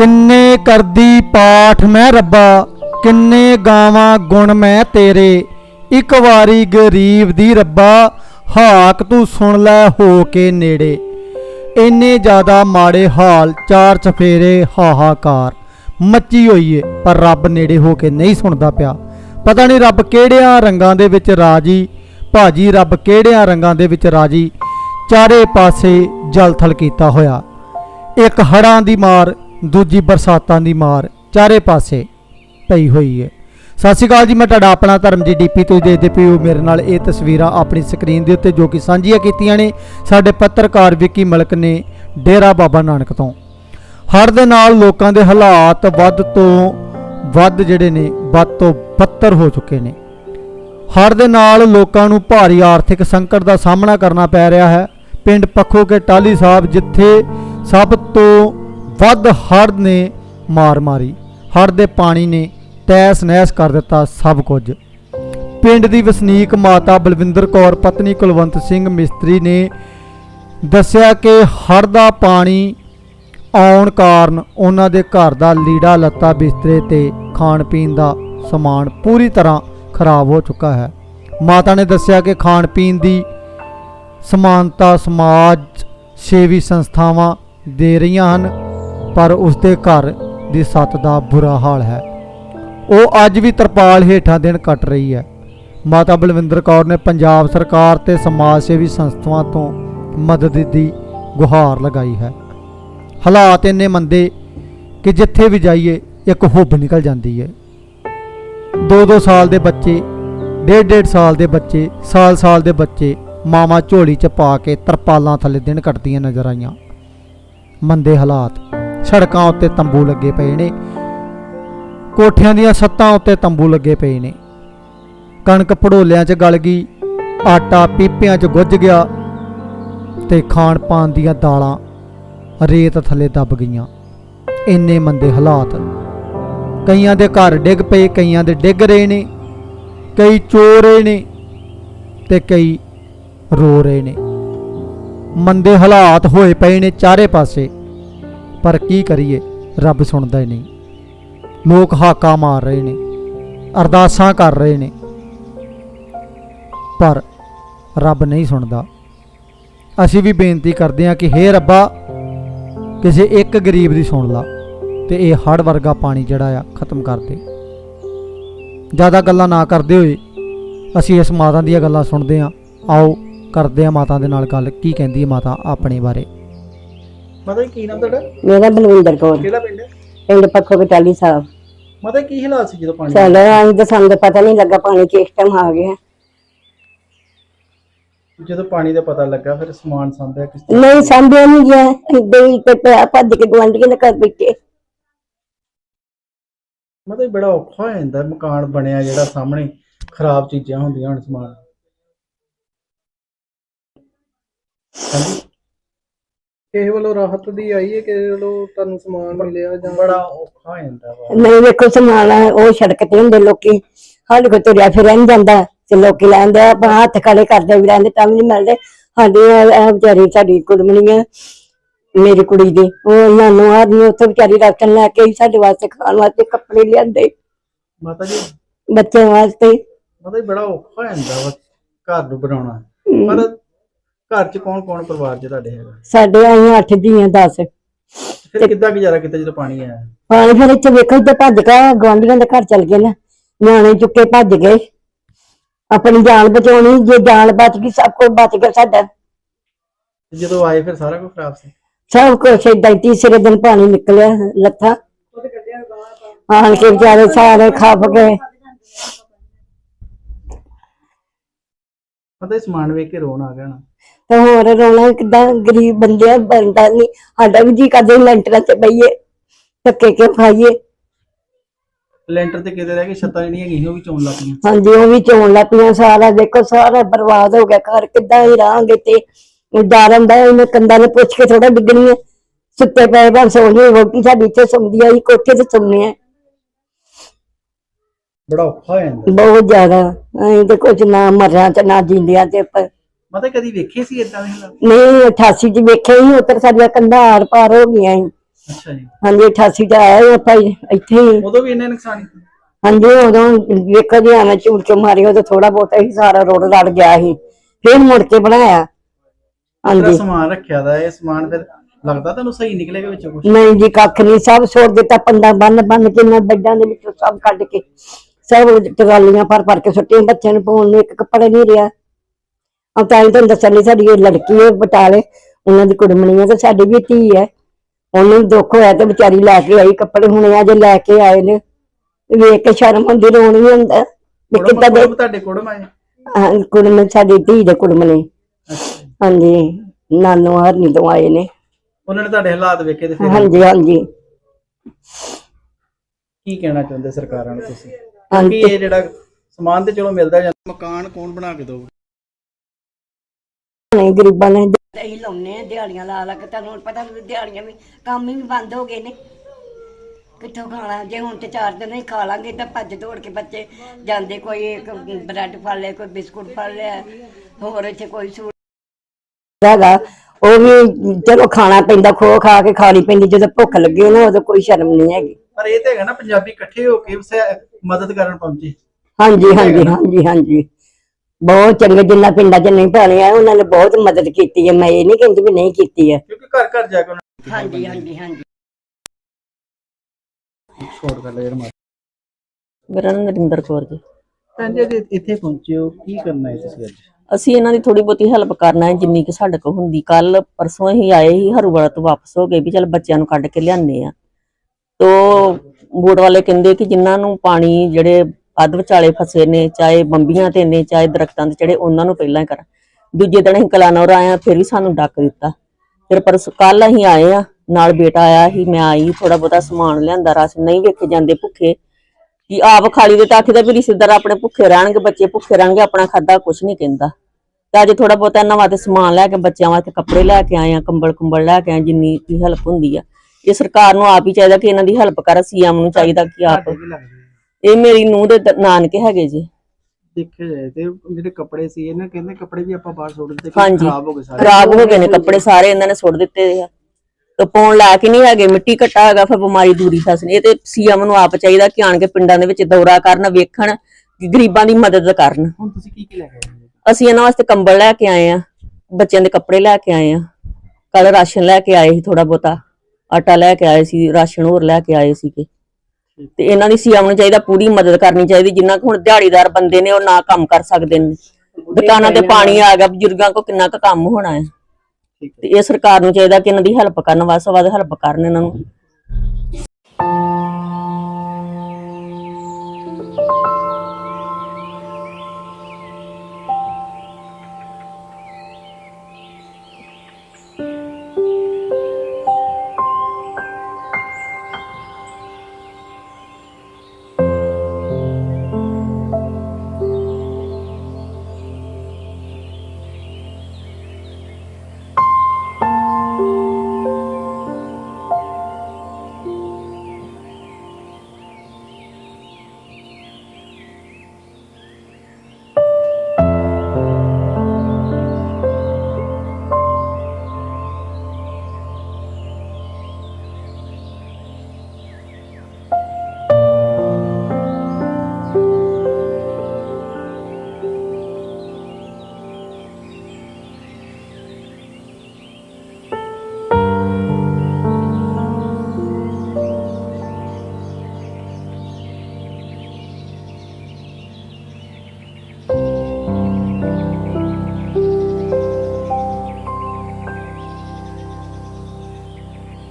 ਕਿੰਨੇ ਕਰਦੀ ਪਾਠ ਮੈਂ ਰੱਬਾ, ਕਿੰਨੇ ਗਾਵਾਂ ਗੁਣ ਮੈਂ ਤੇਰੇ। ਇੱਕ ਵਾਰੀ ਗਰੀਬ ਦੀ ਰੱਬਾ, ਹਾਕ ਤੂੰ ਸੁਣ ਲੈ ਹੋ ਕੇ ਨੇੜੇ। ਇੰਨੇ ਜ਼ਿਆਦਾ ਮਾੜੇ ਹਾਲ, ਚਾਰ ਚਫੇਰੇ ਹਾਹਾਕਾਰ। ਮੱਚੀ ਹੋਈ ਏ, ਪਰ ਰੱਬ ਨੇੜੇ ਹੋ ਕੇ ਨਹੀਂ ਸੁਣਦਾ ਪਿਆ। ਪਤਾ ਨਹੀਂ ਰੱਬ ਕਿਹੜਿਆਂ ਰੰਗਾਂ ਦੇ ਵਿੱਚ ਰਾਜੀ, ਭਾਜੀ ਰੱਬ ਕਿਹੜਿਆਂ ਰੰਗਾਂ ਦੇ ਵਿੱਚ ਰਾਜੀ। ਚਾਰੇ ਪਾਸੇ ਜਲਥਲ ਕੀਤਾ ਹੋਇਆ। ਇੱਕ ਹੜਾਂ ਦੀ ਮਾਰ ਦੂਜੀ ਬਰਸਾਤਾਂ ਦੀ ਮਾਰ ਚਾਰੇ ਪਾਸੇ ਪਈ ਹੋਈ ਹੈ। ਸਤਿ ਸ਼੍ਰੀ ਅਕਾਲ ਜੀ, ਮੈਂ ਤੁਹਾਡਾ ਆਪਣਾ ਧਰਮ ਧਰਮਜੀ ਡੀਪੀ ਤੁਸੀਂ ਦੇਖਦੇ ਪਏ ਹੋ ਮੇਰੇ ਨਾਲ ਇਹ ਤਸਵੀਰਾਂ ਆਪਣੀ ਸਕਰੀਨ ਦੇ ਉੱਤੇ ਜੋ ਕਿ ਸਾਂਝੀਆਂ ਕੀਤੀਆਂ ਨੇ। ਸਾਡੇ ਪੱਤਰਕਾਰ ਵਿੱਕੀ ਮਲਕ ਨੇ ਡੇਰਾ ਬਾਬਾ ਨਾਨਕ ਤੋਂ। ਹੜ੍ਹ ਦੇ ਨਾਲ ਲੋਕਾਂ ਦੇ ਹਾਲਾਤ ਵੱਧ ਤੋਂ ਵੱਧ ਜਿਹੜੇ ਨੇ, ਵੱਧ ਤੋਂ ਬੱਤਰ ਹੋ ਚੁੱਕੇ ਨੇ। ਹੜ੍ਹ ਦੇ ਨਾਲ ਲੋਕਾਂ ਨੂੰ ਭਾਰੀ ਆਰਥਿਕ ਸੰਕਟ ਦਾ ਸਾਹਮਣਾ ਕਰਨਾ ਪੈ ਰਿਹਾ ਹੈ। ਪਿੰਡ ਪੱਖੋ ਕੇ ਟਾਲੀ ਸਾਹਿਬ, ਜਿੱਥੇ ਸਭ ਤੋਂ ਵੱਧ ਹੜ੍ਹ ਨੇ ਮਾਰ ਮਾਰੀ। ਹੜ੍ਹ ਦੇ ਪਾਣੀ ਨੇ ਤੈਸ ਨਹਿਸ ਕਰ ਦਿੱਤਾ ਸਭ ਕੁਝ। ਪਿੰਡ ਦੀ ਵਸਨੀਕ ਮਾਤਾ ਬਲਵਿੰਦਰ ਕੌਰ, ਪਤਨੀ ਕੁਲਵੰਤ ਸਿੰਘ ਮਿਸਤਰੀ ਨੇ ਦੱਸਿਆ ਕਿ ਹੜ੍ਹ ਦਾ ਪਾਣੀ ਆਉਣ ਕਾਰਨ ਉਹਨਾਂ ਦੇ ਘਰ ਦਾ ਲੀੜਾ ਲੱਤਾ ਬਿਸਤਰੇ ਤੇ ਖਾਣ ਪੀਣ ਦਾ ਸਮਾਨ ਪੂਰੀ ਤਰ੍ਹਾਂ ਖਰਾਬ ਹੋ ਚੁੱਕਾ ਹੈ। ਮਾਤਾ ਨੇ ਦੱਸਿਆ ਕਿ ਖਾਣ ਪੀਣ ਦੀ ਸਮਾਨਤਾ ਸਮਾਜ ਸੇਵੀ ਸੰਸਥਾਵਾਂ ਦੇ ਰਹੀਆਂ ਹਨ। ਪਰ ਉਸ ਦੇ ਘਰ ਦੀ ਸੱਤ ਦਾ ਬੁਰਾ ਹਾਲ ਹੈ। ਉਹ ਅੱਜ ਵੀ ਤਰਪਾਲ ਹੇਠਾਂ ਦਿਨ ਕੱਟ ਰਹੀ ਹੈ। ਮਾਤਾ ਬਲਵਿੰਦਰ ਕੌਰ ਨੇ ਪੰਜਾਬ ਸਰਕਾਰ ਤੇ ਸਮਾਜ ਸੇਵੀ ਸੰਸਥਾਵਾਂ ਤੋਂ ਮਦਦ ਦੀ ਗੁਹਾਰ ਲਗਾਈ ਹੈ। ਹਾਲਾਤ ਇੰਨੇ ਮੰਦੇ ਕਿ ਜਿੱਥੇ ਵੀ ਜਾਈਏ, ਇੱਕ ਹੁੱਬ ਨਿਕਲ ਜਾਂਦੀ ਹੈ। ਦੋ ਦੋ ਸਾਲ ਦੇ ਬੱਚੇ ਡੇਢ ਡੇਢ ਸਾਲ ਦੇ ਬੱਚੇ ਸਾਲ ਸਾਲ ਦੇ ਬੱਚੇ ਮਾਮਾ ਝੋਲੀ ਚ ਪਾ ਕੇ ਤਰਪਾਲਾਂ ਥੱਲੇ ਦਿਨ ਕੱਟਦੀਆਂ ਨਜ਼ਰ ਆਈਆਂ। ਮੰਦੇ ਹਾਲਾਤ। ਸੜਕਾਂ ਉੱਤੇ ਤੰਬੂ ਲੱਗੇ ਪਏ ਨੇ। ਕੋਠਿਆਂ ਦੀਆਂ ਛੱਤਾਂ ਉੱਤੇ ਤੰਬੂ ਲੱਗੇ ਪਏ ਨੇ। ਕਣਕ ਪੜੋਲਿਆਂ 'ਚ ਗਲ ਗਈ, ਆਟਾ ਪੀਪਿਆਂ 'ਚ ਗੁੱਝ ਗਿਆ ਤੇ ਖਾਣ ਪਾਣ ਦੀਆਂ ਦਾਲਾਂ ਰੇਤ ਥੱਲੇ ਦੱਬ ਗਈਆਂ। ਇੰਨੇ ਮੰਦੇ ਹਾਲਾਤ। ਕਈਆਂ ਦੇ ਘਰ ਡਿੱਗ ਪਏ, ਕਈਆਂ ਦੇ ਡਿੱਗ ਰਹੇ ਨੇ। ਕਈ ਚੋ ਰਹੇ ਨੇ ਤੇ ਕਈ ਰੋ ਰਹੇ ਨੇ। ਮੰਦੇ ਹਾਲਾਤ ਹੋਏ ਪਏ ਨੇ ਚਾਰੇ ਪਾਸੇ। ਪਰ ਕੀ ਕਰੀਏ? ਰੱਬ ਸੁਣਦਾ ਹੀ ਨਹੀਂ। ਲੋਕ ਹਾਕਾ ਮਾਰ ਰਹੇ ਨੇ, ਅਰਦਾਸਾਂ ਕਰ ਰਹੇ ਨੇ। ਪਰ ਰੱਬ ਨਹੀਂ ਸੁਣਦਾ। ਅਸੀਂ ਵੀ ਬੇਨਤੀ ਕਰਦੇ ਹਾਂ ਕਿ ਹੇ ਰੱਬਾ, ਕਿਸੇ ਇੱਕ ਗਰੀਬ ਦੀ ਸੁਣ ਲਾ ਤੇ ਇਹ ਹੜ ਵਰਗਾ ਪਾਣੀ ਜਿਹੜਾ ਆ ਖਤਮ ਕਰ ਦੇ। ਜ਼ਿਆਦਾ ਗੱਲਾਂ ਨਾ ਕਰਦੇ ਹੋਏ ਅਸੀਂ ਇਸ ਮਾਤਾ ਦੀਆਂ ਗੱਲਾਂ ਸੁਣਦੇ ਹਾਂ। ਆਓ ਕਰਦੇ ਹਾਂ ਮਾਤਾ ਦੇ ਨਾਲ ਗੱਲ, ਕੀ ਕਹਿੰਦੀ ਹੈ ਮਾਤਾ ਆਪਣੇ ਬਾਰੇ। ਮਤਲਬ ਕੀ ਨਾਮ ਤੁਹਾਡਾ? ਮੇਰਾ ਬਲਵਿੰਦਰ ਕੌਰ। ਕਿਹੜਾ ਪਿੰਡ ਹੈ? ਪਿੰਡ ਪੱਖੋ ਕਟਾਲੀ ਸਾਹਿਬ। ਮਤਲਬ ਕੀ ਹਾਲਾਤ ਸੀ ਜਦੋਂ ਪਾਣੀ ਸਾਡਾ ਆਂ ਤਾਂ ਸਾਨੂੰ ਤਾਂ ਪਤਾ ਨਹੀਂ ਲੱਗਾ ਪਾਣੀ ਕਿਸ ਟਾਈਮ ਆ ਗਿਆ। ਜਦੋਂ ਪਾਣੀ ਦਾ ਪਤਾ ਲੱਗਾ ਫਿਰ ਸਮਾਨ ਸੰਭਿਆ ਕਿਸ ਤਰ੍ਹਾਂ? ਨਹੀਂ ਸੰਭਿਆ ਨਹੀਂ ਗਿਆ। ਏਦਾਂ ਹੀ ਤੇ ਪਿਆ ਭੱਜ ਕੇ ਗੁਆਂਢੀਆਂ ਦੇ ਘਰ ਬੈਠੇ। ਮਤਲਬ ਬੜਾ ਔਖਾ ਹੋ ਜਾਂਦਾ ਮਕਾਨ ਬਣਿਆ ਜਿਹੜਾ ਸਾਹਮਣੇ ਖਰਾਬ ਚੀਜ਼ਾਂ ਹੁੰਦੀਆਂ ਹੁਣ ਸਮਾਨ। ਹਾਂਜੀ? ਕਿਸੇ ਵੱਲੋਂ ਰਾਹਤ ਦੀ ਆਈ ਹੈ ਕਿਸੇ ਵੱਲੋਂ ਤੁਹਾਨੂੰ ਸਮਾਨ ਮਿਲਿਆ ਜਾਂ ਬੜਾ ਔਖਾ ਹੋ ਜਾਂਦਾ ਵਾ। ਨਹੀਂ ਵੇਖੋ ਸਮਾਨ ਆ, ਉਹ ਸੜਕ ਤੇ ਹੁੰਦੇ ਲੋਕੀ। ਸਾਡੇ ਕੋਲ ਤੁਰਿਆ ਫਿਰਿਆ ਨੀ ਜਾਂਦਾ ਤੇ ਲੋਕੀ ਲੈਂਦੇ ਆ ਆਪਾਂ ਹੱਥ ਖੜੇ ਕਰਦੇ ਵੀ ਰਹਿੰਦੇ ਤਾਂ ਵੀ ਨਹੀਂ ਮਿਲਦੇ। ਸਾਡੇ ਇਹ- ਇਹ ਵਿਚਾਰੀ ਸਾਡੀ ਕੁੜਮਣੀ ਆ ਮੇਰੀ ਕੁੜੀ ਦੀ। ਉਹ ਉਹਨਾਂ ਨੂੰ ਆਦਮੀ ਉੱਥੇ ਵਿਚਾਰੀ ਰਾਸ਼ਨ ਲੈ ਕੇ ਆਈ ਸਾਡੇ ਵਾਸਤੇ ਖਾਣ ਵਾਸਤੇ ਕੱਪੜੇ ਲਿਆਂਦੇ। ਮਾਤਾ ਜੀ ਬੱਚਿਆਂ ਵਾਸਤੇ। ਮਤਲਬ ਬੜਾ ਔਖਾ ਹੋ ਜਾਂਦਾ ਵਾ ਘਰ ਨੂੰ ਬਣਾਉਣਾ। ਪਰ ਘਰ 'ਚ ਕੌਣ ਕੌਣ ਪਰਿਵਾਰ 'ਚ ਤੁਹਾਡੇ ਹੈਗਾ? ਸਾਡੇ ਆਈਆਂ ਅੱਠ ਦੀਆਂ 10 ਫਿਰ ਕਿੱਦਾਂ ਗੁਜ਼ਾਰਾ ਕੀਤਾ ਜਦੋਂ ਪਾਣੀ ਆਇਆ? ਪਾਣੀ ਫਿਰ ਇੱਥੇ ਵੇਖੋ ਇੱਥੇ ਭੱਜ ਕੇ ਗਵਾਂਢੀਆਂ ਦੇ ਘਰ ਚਲ ਗਏ ਨਾ। ਨਿਆਣੇ ਚੁੱਕੇ ਭੱਜ ਗਏ। ਆਪਣੀ ਜਾਨ ਬਚਾਉਣੀ ਜੇ ਜਾਨ ਬਚ ਗਈ ਸਭ ਕੁਝ ਬਚ ਗਿਆ ਸਾਡਾ। ਤੇ ਜਦੋਂ ਆਏ ਫਿਰ ਸਾਰਾ ਕੁਝ ਖਰਾਬ ਸੀ? ਸਭ ਕੁਝ ਏਦਾਂ ਹੀ ਤੀਸਰੇ ਦਿਨ ਪਾਣੀ ਨਿਕਲਿਆ ਲੱਥਾ। ਆਣ ਕੇ ਵਿਚਾਰੇ ਸਾਰੇ ਖੱਪ ਗਏ। ਮਤਲਬ ਸਮਾਨ ਵੇਖ ਕੇ ਰੋਣ ਆ ਗਿਆ ਨਾ। ਤੇ ਹੋਰ ਰੋਣਾ ਕਿਦਾਂ ਗਰੀਬ ਬੰਦੇ ਆ, ਬਣਦਾ ਨਹੀਂ ਸਾਡਾ ਵੀ ਜੀ ਕਰਦੇ ਲੈਂਟਰਾਂ ਤੇ ਬਈਏ ਧੱਕੇ ਕੇ ਖਾਈਏ। ਲੈਂਟਰ ਤੇ ਕਿਤੇ ਰਹਿ ਕੇ ਛੱਤਾਂ ਜਿਹੜੀਆਂ ਹੈਗੀਆਂ ਉਹ ਵੀ ਚੋਣ ਲੱਗ ਪਈਆਂ ਹਾਂਜੀ ਉਹ ਵੀ ਚੋਣ ਲੱਪੀਆਂ ਸਾਰਾ ਦੇਖੋ ਸਾਰਾ ਬਰਬਾਦ ਹੋ ਗਿਆ ਘਰ ਕਿੱਦਾਂ ਹੀ ਰਹਾਂਗੇ ਤੇ। ਡਰ ਹੁੰਦਾ ਇਹਨੇ ਕੰਦਾਂ ਨੇ ਪੁੱਛ ਕੇ ਥੋੜਾ ਡਿੱਗਣੀ ਹੈ ਸੁੱਤੇ ਪਏ ਬਣ ਸੋਣੀ ਵੋਟੀ ਸਾਡੀ ਇੱਥੇ ਸੌਂਦੀ ਆਈ ਕੋਠੇ ਤੇ ਸੌਂਦੇ ਆ। ਬੜਾ ਔਖਾ ਹੋ ਬਹੁਤ ਜ਼ਿਆਦਾ ਅਸੀਂ ਤੇ ਕੁਝ ਨਾ ਮਰਿਆਂ ਚ ਨਾ ਜਿੰਦਿਆਂ ਤੇ ਪਰ ਮਤਲਬ ਕਦੀ ਵੇਖੇ ਸੀ ਇਦਾਂ ਦੇ ਹਾਲਾਤ? ਨਹੀਂ 88 ਚ ਵੇਖੇ ਹੀ ਉੱਤਰ ਸਾਡੀਆਂ ਕੰਧਾਂ ਆਰ ਪਾਰ ਹੋ ਗਈਆਂ ਸੀ। ਅੱਛਾ ਜੀ। ਹਾਂਜੀ 88 ਚ ਆਇਆ ਆਪਾਂ ਇੱਥੇ ਹੀ। ਉਦੋਂ ਵੀ ਇੰਨੇ ਨੁਕਸਾਨ ਕੀਤੇ? ਹਾਂਜੀ ਉਦੋਂ ਵੇਖੋ ਜੀ ਐਵੇਂ ਝੂਠ ਚੋਂ ਮਾਰੀ ਉਦੋਂ ਥੋੜਾ ਬਹੁਤਾ ਹੀ ਸਾਰਾ ਰੋਡ ਲੜ ਗਿਆ ਸੀ। ਫਿਰ ਮੁੜ ਕੇ ਬਣਾਇਆ। ਹਾਂਜੀ। ਸਮਾਨ ਰੱਖਿਆ ਦਾ ਇਹ ਸਮਾਨ ਫਿਰ ਲੱਗਦਾ ਤੁਹਾਨੂੰ ਸਹੀ ਨਿਕਲੇਗਾ ਵਿੱਚੋਂ ਕੁਝ ਨਹੀਂ ਜੀ ਕੱਖ ਨਹੀਂ ਸਭ ਛੋੜ ਦਿੱਤਾ ਪੰਡਾ ਬੰਨ ਬੰਨ ਕੇ ਮੈਂ ਬੈੱਡਾਂ ਦੇ ਵਿੱਚੋਂ ਸਭ ਕੱਢ ਕੇ ਸਭ ਟਰਾਲੀਆਂ ਭਰ ਭਰ ਕੇ ਸੁੱਟੀਆਂ ਬੱਚਿਆਂ ਨੂੰ ਪਾਉਣ ਨੂੰ ਇੱਕ ਕੱਪੜਾ ਨਹੀਂ ਰਿਹਾ। ਆ ਤਾਂ ਹੀ ਤੁਹਾਨੂੰ ਦੱਸਣ ਲਈ ਸਾਡੀ ਇਹ ਲੜਕੀ ਹੈ ਬਟਾਲੇ ਉਹਨਾਂ ਦੀ ਕੁੜਮਣੀ ਹੈ ਤੇ ਸਾਡੀ ਵੀ ਧੀ ਹੈ ਉਹਨੂੰ ਦੁੱਖ ਹੋਇਆ ਤੇ ਵਿਚਾਰੀ ਲੈ ਕੇ ਆਈ ਕੱਪੜੇ ਹੁਣੇ ਅੱਜ ਲੈ ਕੇ ਆਏ ਨੇ। ਵੇਖ ਕੇ ਸ਼ਰਮ ਹੁੰਦੀ ਰੋਣ ਵੀ ਹੁੰਦਾ ਵੀ ਕੁੜਮ ਕਿੱਦਾਂ ਦੇ ਕੁੜਮ ਤੁਹਾਡੇ ਕੁੜਮ ਆਏ? ਹਾਂ, ਕੁੜਮ ਸਾਡੀ ਧੀ ਦੇ ਅੱਛਾ। ਜੀ। ਹਾਂਜੀ ਨਾਨੋ ਹਰਨੀ ਤੋਂ ਆਏ ਨੇ। ਉਹਨਾਂ ਨੇ ਤੁਹਾਡੇ ਹਾਲਾਤ ਵੇਖੇ ਤੇ ਫਿਰ ਹਾਂਜੀ ਹਾਂਜੀ। ਕੀ ਕਹਿਣਾ ਚਾਹੁੰਦੇ ਸਰਕਾਰਾਂ ਨੂੰ ਤੁਸੀਂ। ਕਿ ਇਹ ਜਿਹੜਾ ਸਮਾਨ ਤੇ ਚਲੋ ਮਿਲਦਾ ਜਾਂਦਾ ਮਕਾਨ ਕੌਣ ਬਣਾ ਕੇ ਦਊ ਨਹੀਂ ਗਰੀਬਾਂ ਨੇ ਅਸੀਂ ਲਾਉਨੇ ਆ ਦਿਹਾੜੀਆਂ ਲਾ ਲਾ ਕੇ ਤੁਹਾਨੂੰ ਹੁਣ ਪਤਾ ਵੀ ਦਿਹਾੜੀਆਂ ਵੀ ਕੰਮ ਹੀ ਬੰਦ ਹੋ ਗਏ ਨੇ। ਕਿੱਥੋਂ ਖਾਣਾ? ਜੇ ਹੁਣ ਤੇ ਚਾਰ ਦਿਨ ਹੀ ਖਾ ਲਾਂਗੇ ਤਾਂ ਭੱਜ ਦੌੜ ਕੇ ਬੱਚੇ ਜਾਂਦੇ ਕੋਈ ਇੱਕ ਬ੍ਰੈਡ ਫੜ ਲਿਆ ਕੋਈ ਬਿਸਕੁਟ ਫੜ ਲਿਆ ਹੋਰ ਇੱਥੇ ਕੋਈ ਸੂਟ ਹੈਗਾ। ਉਹ ਵੀ ਚਲੋ ਖਾਣਾ ਪੈਂਦਾ ਖੋ ਖਾ ਕੇ ਖਾਣੀ ਪੈਂਦੀ ਜਦੋਂ ਭੁੱਖ ਲੱਗੀ ਨਾ ਉਦੋਂ ਕੋਈ ਸ਼ਰਮ ਨਹੀਂ ਹੈਗੀ। ਪਰ ਇਹ ਤੇ ਹੈਗਾ ਨਾ ਪੰਜਾਬੀ ਇਕੱਠੇ ਹੋ ਕੇ ਮਦਦ ਕਰਨ ਪਹੁੰਚੇ। ਹਾਂਜੀ ਹਾਂਜੀ ਹਾਂਜੀ ਹਾਂਜੀ। ਬਹੁਤ ਚੰਗੇ ਜਿੰਨਾ ਪਿੰਡਾਂ 'ਚ ਨਹੀਂ ਪਾਣੀਆਂ ਉਹਨਾਂ ਨੇ ਬਹੁਤ ਮਦਦ ਕੀਤੀ ਹੈ। ਮੈਂ ਇਹ ਨਹੀਂ ਕਹਿੰਦੀ ਵੀ ਨਹੀਂ ਕੀਤੀ ਹੈ। ਕਿਉਂਕਿ ਘਰ ਘਰ ਜਾ ਕੇ ਉਹਨਾਂ ਹਾਂਜੀ ਹਾਂਜੀ ਹਾਂਜੀ। ਨੇ ਛੋੜ ਕਰ ਲਿਆ ਯਾਰ ਮਾਰ। ਮੇਰਾ ਨਾਮ ਨਰਿੰਦਰ ਕੌਰ ਜੀ। ਅੱਜ ਇੱਥੇ ਪਹੁੰਚੇ ਹੋ। ਕੀ ਕਰਨਾ ਹੈ ਤੁਸੀਂ ਅੱਜ? ਅਸੀਂ ਇਹਨਾਂ ਦੀ ਥੋੜੀ ਬਹੁਤੀ ਹੈਲਪ ਕਰਨਾ ਹੈ ਜਿੰਨੀ ਕਿ ਸਾਡੇ ਕੋਲ ਹੁੰਦੀ। ਕੱਲ ਪਰਸੋਂ ਹੀ ਆਏ ਹੀ ਹਰੂਵਾਲਾ ਤੋਂ ਵਾਪਸ ਹੋ ਗਏ ਵੀ ਚਲ ਬੱਚਿਆਂ ਨੂੰ ਕੱਢ ਕੇ ਲਿਆਨੇ ਆ ਤੋ ਬੋਟ ਵਾਲੇ ਕਹਿੰਦੇ ਕਿ ਜਿਨ੍ਹਾਂ ਨੂੰ ਪਾਣੀ ਜਿਹੜੇ ਅੱਧ ਵਿਚਾਲੇ ਫਸੇ ਨੇ, ਚਾਹੇ ਬੰਬੀਆਂ ਤੇ ਨੇ, ਚਾਹੇ ਦਰਖਤਾਂ ਤੇ ਚੜੇ ਉਹਨਾਂ ਨੂੰ ਪਹਿਲਾਂ ਹੀ ਕਰ ਦੂਜੇ ਦਿਨ ਅਸੀਂ ਕਲਾਨੌਰ ਆਏ ਫਿਰ ਵੀ ਸਾਨੂੰ ਡੱਕ ਦਿੱਤਾ। ਫਿਰ ਪਰਸ ਕੱਲ ਅਸੀਂ ਆਏ ਆ ਨਾਲ ਬੇਟਾ ਆਇਆ ਸੀ, ਮੈਂ ਆਈ ਥੋੜਾ ਬਹੁਤਾ ਸਮਾਨ ਲਿਆਂਦਾ, ਰਸ ਨਹੀਂ ਵੇਖੇ ਜਾਂਦੇ ਭੁੱਖੇ। ਕਿ ਆਪ ਖਾਲੀ ਦੇ ਤਾਂ ਦਾ ਵੀ ਰਿਸ਼ਤੇਦਾਰ ਆਪਣੇ ਭੁੱਖੇ ਰਹਿਣਗੇ, ਬੱਚੇ ਭੁੱਖੇ ਰਹਿਣਗੇ, ਆਪਣਾ ਖਾਦਾ ਕੁਛ ਨਹੀਂ ਕਹਿੰਦਾ। ਤੇ ਅੱਜ ਥੋੜਾ ਬਹੁਤਾ ਨਵਾਂ ਤੇ ਸਮਾਨ ਲੈ ਕੇ, ਬੱਚਿਆਂ ਵਾਸਤੇ ਕੱਪੜੇ ਲੈ ਕੇ ਆਏ ਆ ਕੰਬਲ ਕੁੰਬਲ ਲੈ ਕੇ ਆਏ ਜਿੰਨੀ ਦੀ ਹੈਲਪ ਹੁੰਦੀ ਆ। ਇਹ ਸਰਕਾਰ ਨੂੰ ਆਪ ਹੀ ਚਾਹੀਦਾ ਕਿ ਇਹਨਾਂ ਦੀ ਹੈਲਪ ਕਰ ਸੀਐਮ ਨੂੰ ਚਾਹੀਦਾ ਕਿ ਆਪ ਇਹ ਮੇਰੀ ਨੂੰਹ ਦੇ ਦ- ਨਾਨਕੇ ਹੈਗੇ ਜੀ। ਦੇਖਿਆ ਜਾਏ ਤੇ ਜਿਹੜੇ ਕੱਪੜੇ ਸੀ ਇਹਨਾਂ ਕਹਿੰਦੇ ਕੱਪੜੇ ਵੀ ਆਪਾਂ ਬਾਹਰ ਸੁੱਟ ਦਿੱਤੇ ਹਾਂਜੀ। ਖਰਾਬ ਹੋ ਗਏ ਸਾਰੇ। ਖਰਾਬ ਹੋ ਗਏ ਨੇ ਕੱਪੜੇ ਸਾਰੇ ਇਹਨਾਂ ਨੇ ਸੁੱਟ ਦਿੱਤੇ ਆ। ਤੇ ਪਾਉਣ ਲਾ ਕੇ ਨਹੀਂ ਹੈਗੇ ਮਿੱਟੀ ਘੱਟਾ ਹੈਗਾ ਫਿਰ ਬਿਮਾਰੀ ਦੂਰੀ ਫਸਣੀ ਇਹ ਤੇ ਸੀਐਮ ਨੂੰ ਆਪ ਚਾਹੀਦਾ ਕਿ ਆਣ ਕੇ ਪਿੰਡਾਂ ਦੇ ਵਿੱਚ ਦੌਰਾ ਕਰਨ ਵੇਖਣ ਕਿ ਗਰੀਬਾਂ ਦੀ ਮਦਦ ਕਰਨ। ਹੁਣ ਤੁਸੀਂ ਕੀ ਕੀ ਲੈ ਕੇ ਆਏ ਹੋ? ਅਸੀਂ ਇਹਨਾਂ ਵਾਸਤੇ ਕੰਬਲ ਲੈ ਕੇ ਆਏ ਆ ਬੱਚਿਆਂ ਦੇ ਕੱਪੜੇ ਲੈ ਕੇ ਆਏ ਆ। ਕੱਲ ਰਾਸ਼ਨ ਲੈ ਕੇ ਆਏ ਸੀ ਥੋੜਾ ਬਹੁਤਾ। ਆਟਾ ਲੈ ਕੇ ਆਏ ਸੀ ਰਾਸ਼ਨ ਹੋਰ ਲੈ ਕੇ ਆਏ ਸੀਗੇ। ਤੇ ਇਹਨਾਂ ਦੀ ਸੀਐਮ ਨੂੰ ਚਾਹੀਦਾ ਪੂਰੀ ਮਦਦ ਕਰਨੀ ਚਾਹੀਦੀ ਜਿੰਨਾ ਕੁ ਹੁਣ ਦਿਹਾੜੀਦਾਰ ਬੰਦੇ ਨੇ ਉਹ ਨਾ ਕੰਮ ਕਰ ਸਕਦੇ ਨੇ। ਦੁਕਾਨਾਂ ਤੇ ਪਾਣੀ ਆ ਗਿਆ ਬਜ਼ੁਰਗਾਂ ਕੋ ਕਿੰਨਾ ਕੁ ਕੰਮ ਹੋਣਾ ਹੈ। ਤੇ ਇਹ ਸਰਕਾਰ ਨੂੰ ਚਾਹੀਦਾ ਕਿ ਇਹਨਾਂ ਦੀ ਹੈਲਪ ਕਰਨ ਵੱਧ ਤੋਂ ਵੱਧ ਹੈਲਪ ਕਰਨ ਇਹਨਾਂ ਨੂੰ।